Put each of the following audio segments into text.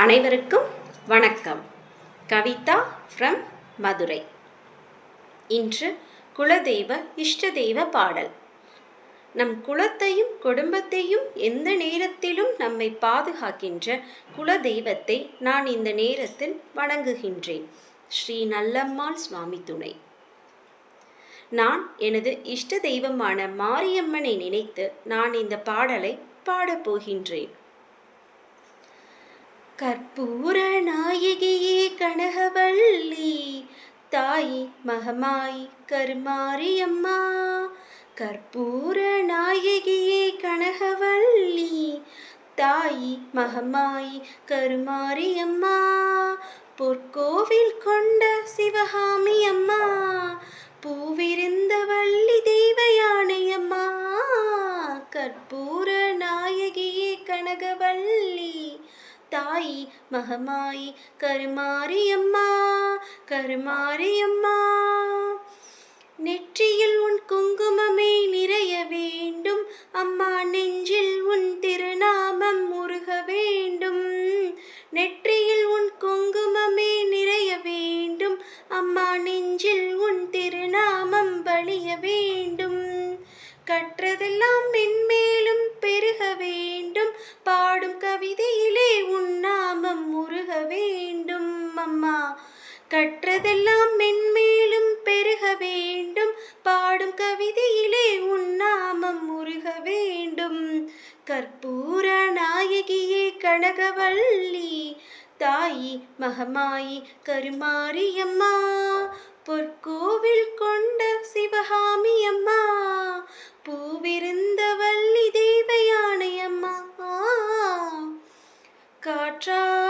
அனைவருக்கும் வணக்கம். கவிதா ஃப்ரம் மதுரை. இன்று குலதெய்வ இஷ்ட தெய்வ பாடல். நம் குலத்தையும் குடும்பத்தையும் எந்த நேரத்திலும் நம்மை பாதுகாக்கின்ற குல தெய்வத்தை நான் இந்த நேரத்தில் வணங்குகின்றேன். ஸ்ரீ நல்லம்மாள் சுவாமி துணை. நான் எனது இஷ்ட தெய்வமான மாரியம்மனை நினைத்து நான் இந்த பாடலை பாடப் போகின்றேன். கற்பூர நாயகியே கனகவல்லி தாயி மகமாய் கருமாரியம்மா. கற்பூர நாயகியே கனகவல்லி தாயி மகமாய் கருமாரியம்மா. பொற்கோவில் கொண்ட சிவகாமி அம்மா பூவிருந்த வள்ளி தாய் மகமாய் கருமாரியம்மா கருமாரியம்மா. நெற்றியில் உன் குங்குமமே நிறைய வேண்டும். அம்மா நெஞ்சில் உன் திருநாமம் முருக வேண்டும். நெற்றியில் உன் குங்குமமே நிறைய வேண்டும். அம்மா நெஞ்சில் உன் திருநாமம் வழிய வேண்டும். கற்றதெல்லாம் மென்மேலும் பெருக வேண்டும். பாடும் கவிதையிலே உன் முருக வேண்டும் அம்மா. கற்றதெல்லாம் மென்மேலும் பெருக வேண்டும். பாடும் கவிதையிலே உன் நாமம் முருக வேண்டும். கற்பூர நாயகியே கனகவல்லி தாயி மகமாயி கருமாரியம்மா. பொற்கோவில் கொண்ட சிவகாமி அம்மா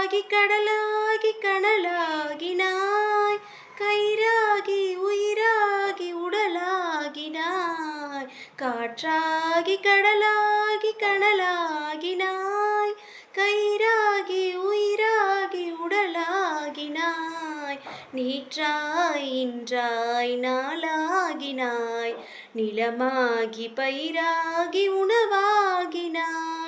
காற்றாகி கடலாகி கனலாகினாய். கயிறாகி உயிராகி உடலாகினாய். காற்றாகி கடலாகி கனலாகினாய். கயிறாகி உயிராகி உடலாகினாய். நீற்றாய் இன்றாய் நாளாகினாய். நிலமாகி பயிராகி உணவாகினாய்.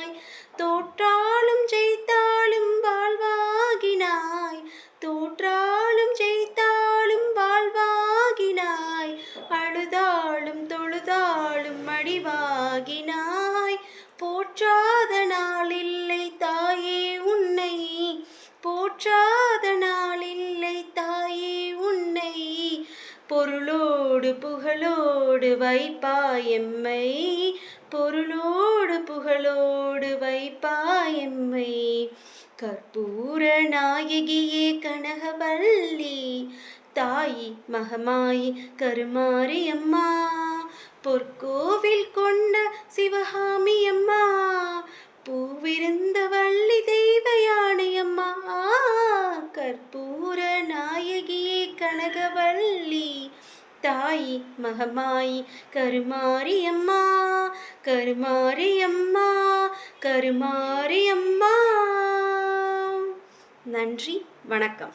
வைப்பாயம்மை. பொருளோடு புகழோடு வைப்பாயம்மை. கற்பூர நாயகியே கனகவல்லி. தாயி மகமாயி கருமாரி அம்மா. பொற்கோவில் கொண்ட சிவகாமி அம்மா. பூவிருந்த வள்ளி தெய்வ யானையம்மா கற்பூர நாயகியே கனகவல்லி. தாய் மகமாய். கருமாரியம்மா கருமாரியம்மா கருமாரியம்மா நன்றி வணக்கம்.